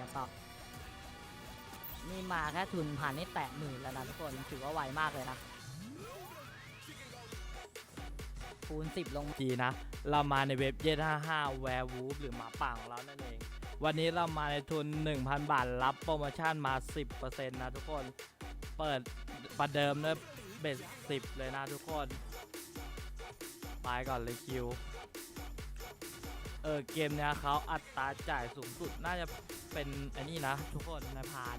กันต่อ นี่มาแค่ทุนพันนี่แตะหมื่นแล้วนะทุกคนถือว่าไวมากเลยนะคูณ10 ลงทีนะ เรามาในเว็บเย็55 w e r e w o l f หรือหมาป่าของเรานั่นเอง วันนี้เรามาในทุน 1,000 บาท รับโปรโมชั่นมา 10%นะทุกคน เปิดประเดิมด้วยเบ็ด10 เลยนะทุกคน ไปก่อนเลยคิว เออเกมเนี้ยเขาอัตราจ่ายสูงสุดน่าจะ เป็นไอันนี้นะ ทุกคนนายพาน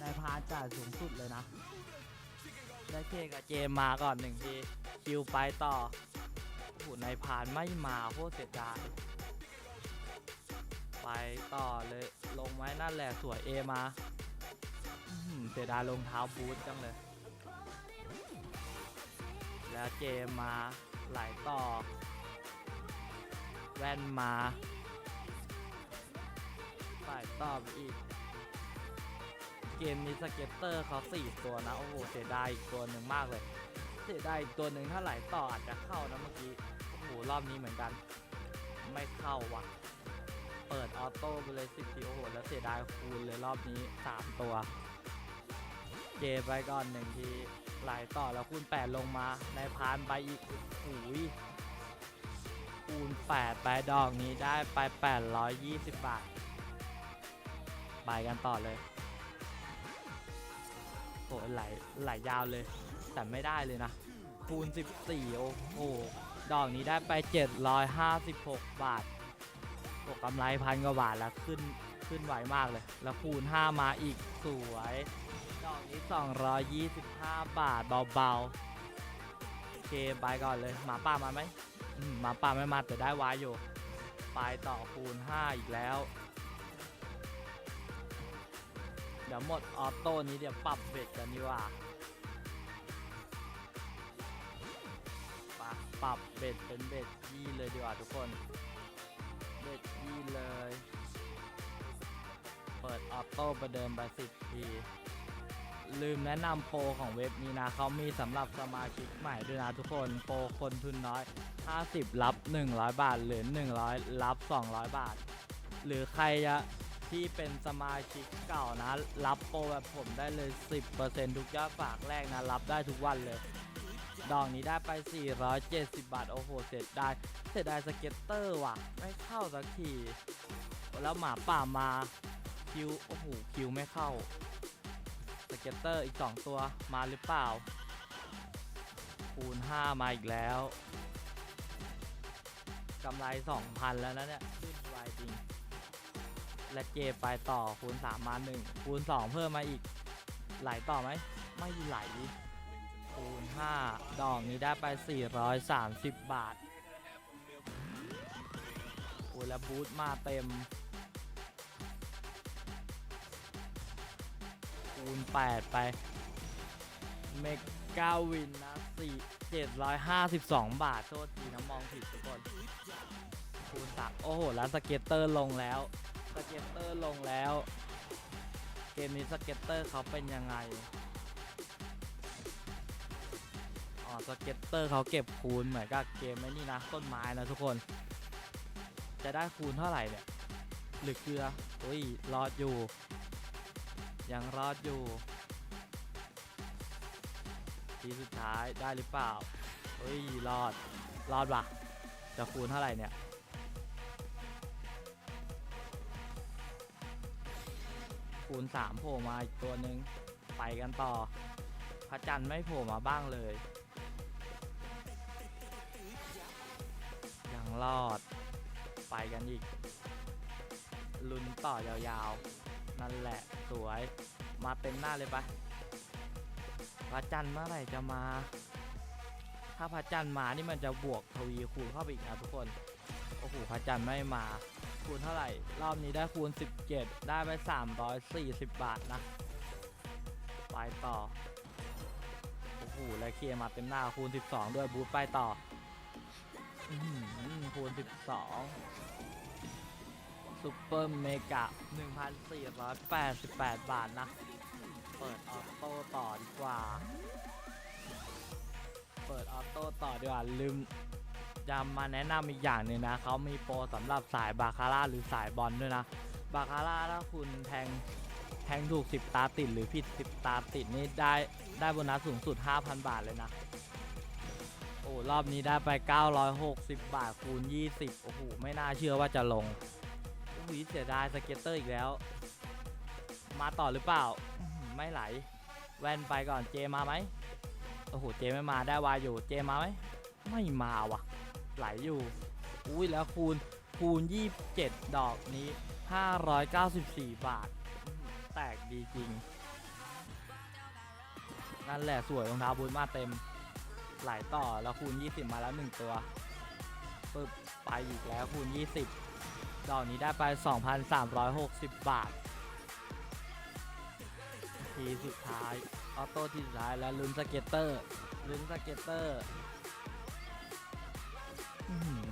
นายพานจ่ายสูงสุดเลยนะ ได้เคกับเจมมาก่อนหนึ่งทีคิวไปต่อโอ้โหนายพานไม่มาโคตรเสียดายไปต่อเลยลงไว้นั่นแหละสวยเอมาเสียดายรองเท้าบูทจังเลย แล้วเจมมาไหลต่อ แว่นมา ไหลต่อไปอีก เกมนี้สเก็ตเตอร์เขาสี่ตัวนะ โอ้โหเสียดายอีกตัวหนึ่งมากเลย เสียดายอีกตัวหนึ่งถ้าไหลต่ออาจจะเข้านะเมื่อกี้ โอ้โหรอบนี้เหมือนกัน ไม่เข้าว่ะ เปิดออโต้ไปเลยสิบทีโอ้โหแล้วเสียดายคูณเลยรอบนี้3ตัวเจไปก่อนหนึ่งทีไหลต่อแล้วคูณ8ลงมาในพานไปอีกโอ้โหคูณ8ไปดอกนี้ได้ไป 820 บาท ไปกันต่อเลยโอ้ไหลไหลยาวเลย แต่ไม่ได้เลยนะ คูณ 14 โอ้โห ดอกนี้ได้ไป 756 บาทโอ้กำไรพันกว่าบาทแล้วขึ้นขึ้นไวมากเลย แล้วคูณ 5 มาอีกสวย ดอกนี้ 225 บาทเบาๆ โอเคไปก่อนเลยหมาป่ามาไหมอืมหมาป่าไม่มาแต่ได้วายอยู่ ไปต่อคูณ 5 อีกแล้ว ดี๋ยวหมดออโต้นี้เดี๋ยวปรับเบ็ดกันดีกว่าปะปรับเบ็ดเป็นเบ็ดยี่เลยดีกว่าทุกคน เบ็ดยี่เลย เปิดออโต้ประเดิมไปสิบที ลืมแนะนำโปรของเว็บนี้นะเขามีสำหรับสมาชิกใหม่ด้วยนะทุกคน โปรคนทุนน้อย 50 รับ 100 บาท หรือ 100 รับ 200 บาท หรือใครจะ ที่เป็นสมาชิกเก่านะ รับโปรแบบผมได้เลย 10%ทุกยอดฝากแรกนะ รับได้ทุกวันเลย ดอกนี้ได้ไป 470 บาท โอ้โห เสียดายเสียดายสเก็ตเตอร์ว่ะ ไม่เข้าสักที แล้วหมาป่ามาคิว โอ้โห คิวไม่เข้า สเก็ตเตอร์อีก 2 ตัวมาหรือเปล่า คูณ 5 มาอีกแล้วกำไร 2,000 แล้วนะเนี่ยขึ้นไวจริง และเจไปต่อคูณ3มา1คูณ2 เพิ่มมาอีก ไหลต่อไหม ไม่ไหล คูณ 5 ดอกนี้ได้ไป 430 บาทโอ้แล้วบูทมาเต็ม คูณ 8 ไป เมกาวินนะ4 752 บาท โทษทีนะมองผิดทุกคน คูณตักโอ้โห แล้วสเก็ตเตอร์ลงแล้ว สเก็ตเตอร์ลงแล้ว เกมนี้สเก็ตเตอร์เขาเป็นยังไง อ๋อสเก็ตเตอร์เขาเก็บคูณเหมือนกับเกมไอ้นี่นะต้นไม้นะทุกคน จะได้คูณเท่าไหร่เนี่ย หรือเกลืออุ้ยรอดอยู่ ยังรอดอยู่ ทีสุดท้ายได้หรือเปล่าเฮ้ยรอด รอดว่ะจะคูณเท่าไหร่เนี่ย คูณ3โผล่มาอีกตัวหนึ่งไปกันต่อ พระจันทร์ไม่โผล่มาบ้างเลย ยังรอด ไปกันอีก ลุ้นต่อยาวๆ นั่นแหละสวย มาเต็มหน้าเลยปะพระจันทร์เมื่อไหร่จะมา ถ้าพระจันทร์มานี่มันจะบวกทวีคูณเข้าไปอีกนะทุกคน โอ้โหพระจันทร์ไม่มา คูณเท่าไหร่ รอบนี้ได้คูณ 17 ได้ไป 340 บาทนะ ไปต่อ โอ้โห แล้วเคมาเต็มหน้าคูณ 12 ด้วยบูทไปต่ออื้อหือคูณ 12ซูเปอร์เมกะ 1,488 บาทนะ เปิดออโต้ต่อดีกว่า เปิดออโต้ต่อดีกว่าลืม จะมาแนะนำอีกอย่างหนึ่งนะเขามีโปรสำหรับสายบาคาร่าหรือสายบอลด้วยนะ บาคาร่าถ้าคุณแทงแทงถูก 10 ตาติดหรือผิด 10 ตาติดนี่ได้ได้โบนัสสูงสุด 5,000 บาทเลยนะ โอ้รอบนี้ได้ไป 960 บาทคูณ 20 โอ้โห ไม่น่าเชื่อว่าจะลงโอ้โหเสียดายสเก็ตเตอร์อีกแล้ว มาต่อหรือเปล่า ไม่ไหล แว่นไปก่อนเจมาไหมโอ้โห เจไม่มาได้วายอยู่ เจมาไหม ไม่มาว่ะ ไหลอยู่ อุ้ยแล้วคูณคูณ 27 ดอกนี้ 594 บาท แตกดีจริง นั่นแหละสวยรองเท้าบูทมาเต็ม ไหลต่อแล้วคูณ 20 มาแล้ว 1 ตัวปึ๊บไปอีกแล้วคูณ 20 ดอกนี้ได้ไป 2,360 บาท ทีสุดท้าย ออโต้ทีสุดท้ายแล้วลุ้นสเก็ตเตอร์ลุ้นสเก็ตเตอร์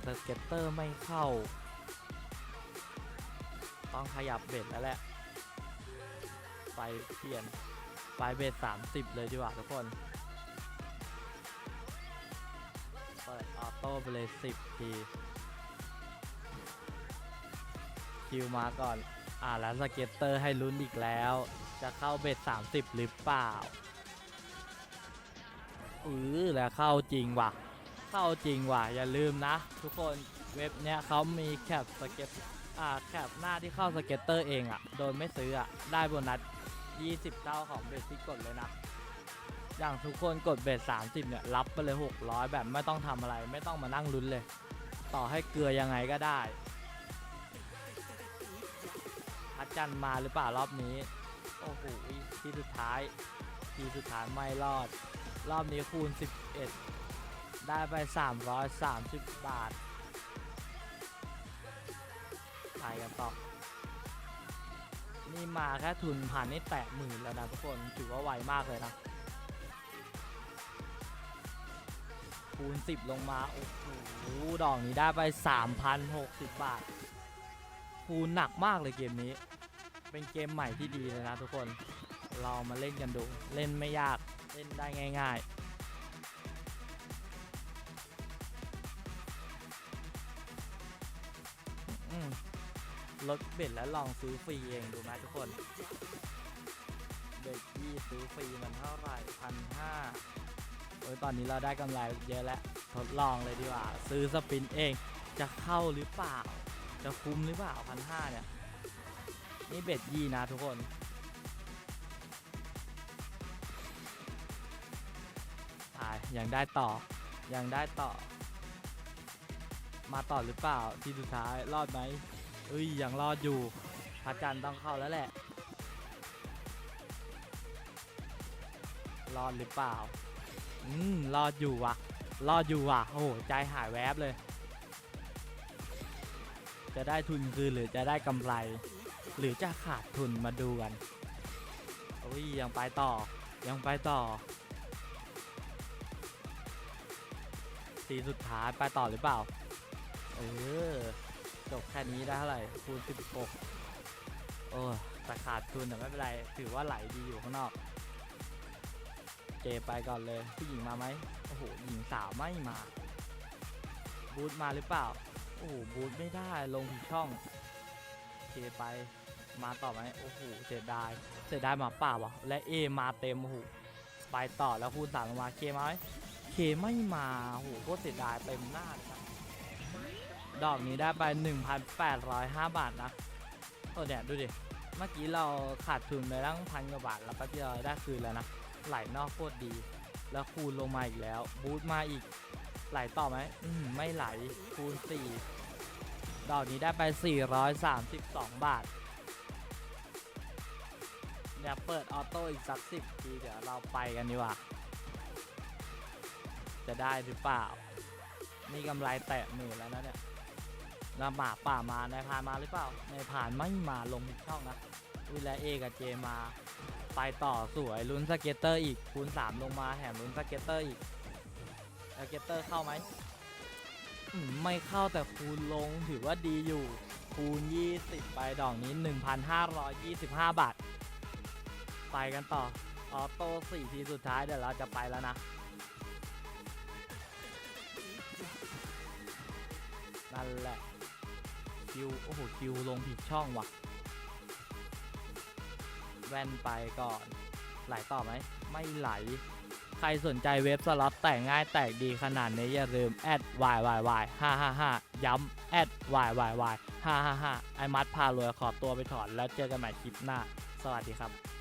สเก็ตเตอร์ไม่เข้า ต้องขยับเบ็ดแล้วแหละ ไปเปลี่ยน ไปเบ็ด30เลยดีกว่าทุกคน เปิดออโต้ไปเลย10ที คิวมาก่อน อ่าแล้วสเก็ตเตอร์ให้ลุ้นอีกแล้ว จะเข้าเบ็ด30หรือเปล่าอือแล้วเข้าจริงว่ะ เข้าจริงว่ะอย่าลืมนะ ทุกคนเว็บเนี้ยเขามีแคปสเก็ตอ่าแคปหน้าที่เข้าสเก็ตเตอร์เองอะ่ะ โดยไม่ซื้ออะ่ะ ได้โบนัส 20 เท่าของเบ็ดที่กดเลยนะ อย่างทุกคนกดเบ็ด30 เนี่ย รับไปเลย 600 แบบไม่ต้องทำอะไร ไม่ต้องมานั่งลุ้นเลย ต่อให้เกลือยังไงก็ได้พัดจันทร์มาหรือเปล่ารอบนี้ โอ้โหที่สุดท้าย ที่สุดท้ายไม่รอด รอบนี้คูณ 11 ได้ไป 330 บาท ไปกันต่อ นี่มาแค่ทุนผ่านนี่แตะหมื่นแล้วนะทุกคน ถือว่าไวมากเลยนะ คูณ 10 ลงมา โอ้โห ดอกนี้ได้ไป 3,060 บาท คูณหนักมากเลยเกมนี้ เป็นเกมใหม่ที่ดีเลยนะทุกคน เรามาเล่นกันดู เล่นไม่ยาก เล่นได้ง่าย ๆ ลดเบ็ดแล้วลองซื้อฟรีเองดูไหมทุกคน เบ็ดที่ซื้อฟรีมันเท่าไหร่พันห้าโอ้ยตอนนี้เราได้กำไรเยอะแล้วทดลองเลยดีกว่า ซื้อสปินเองจะเข้าหรือเปล่า จะคุ้มหรือเปล่าพันห้าเนี่ย นี่เบ็ดยี่นะทุกคนอ่ายังได้ต่อ ยังได้ต่อ มาต่อหรือเปล่าที่สุดท้ายรอดไหม เอ้ยยังรอดอยู่พระจันทร์ต้องเข้าแล้วแหละ รอดหรือเปล่า อืมรอดอยู่ว่ะ รอดอยู่ว่ะ โอ้ใจหายแวบเลย จะได้ทุนคืนหรือจะได้กำไร หรือจะขาดทุนมาดูกันโอ้ยยังไปต่อ ยังไปต่อ สีสุดท้ายไปต่อหรือเปล่า เออ จบแค่นี้ได้เท่าไหร่คูณ16 โอ้แต่ขาดทุนแต่ไม่เป็นไร ถือว่าไหลดีอยู่ข้างนอก เจไปก่อนเลย ผู้หญิงมาไหมโอ้โหหญิงสาวไม่มา บูธมาหรือเปล่า โอ้โหบูธไม่ได้ลงผิดช่องเคไปมาต่อไหมโอ้โหเสียดายเสียดายหมาป่าวะและเอมาเต็มโอ้โหไปต่อแล้วคูณสามลงมาเคมาไหมเคไม่มาโอ้โหโคตรเสียดายเต็มหน้าเลยครับ ดอกนี้ได้ไป 1,805 บาทนะโอ้เนี่ยดูดิ เมื่อกี้เราขาดทุนไปตั้งพันกว่าบาท แล้วแป๊บเดียวได้คืนแล้วนะ ไหลนอกโคตรดี แล้วคูณลงมาอีกแล้ว บูทมาอีก ไหลต่อไหมอืมไม่ไหล คูณ 4 ดอกนี้ได้ไป 432 บาทเดี๋ยวเปิดออโต้อีกสักสิบทีเดี๋ยวเราไปกันดีกว่า จะได้หรือเปล่า นี่กำไรแตะหมื่นแล้วนะเนี่ย ล้วหมาป่ามาในายพานมาหรือเปล่าในายพานไม่มาลงผิดช่องนะวิละเอกับเจมา ไปต่อสวยลุ้นสเก็ตเตอร์อีกคูณ3ลงมาแถมลุ้นสเก็ตเตอร์อีกสเก็ตเตอร์เข้าไหมอืมไม่เข้าแต่คูณลงถือว่าดีอยู่คูณ 20 ไปดอกนี้ 1,525 บาท ไปกันต่อ ออโต้4ทีสุดท้ายเดี๋ยวเราจะไปแล้วนะนั่นแหละ คิว โอ้โห คิว ลงผิดช่องว่ะ แว่นไปก่อน ไหลต่อไหม ไม่ไหล ใครสนใจเว็บสล็อตแต่ง่ายแตกดีขนาดนี้อย่าลืมแอด yyy 555 ย้ำแอด yyy 555 ไอมัดพารวยขอตัวไปถอนแล้วเจอกันใหม่คลิปหน้า สวัสดีครับ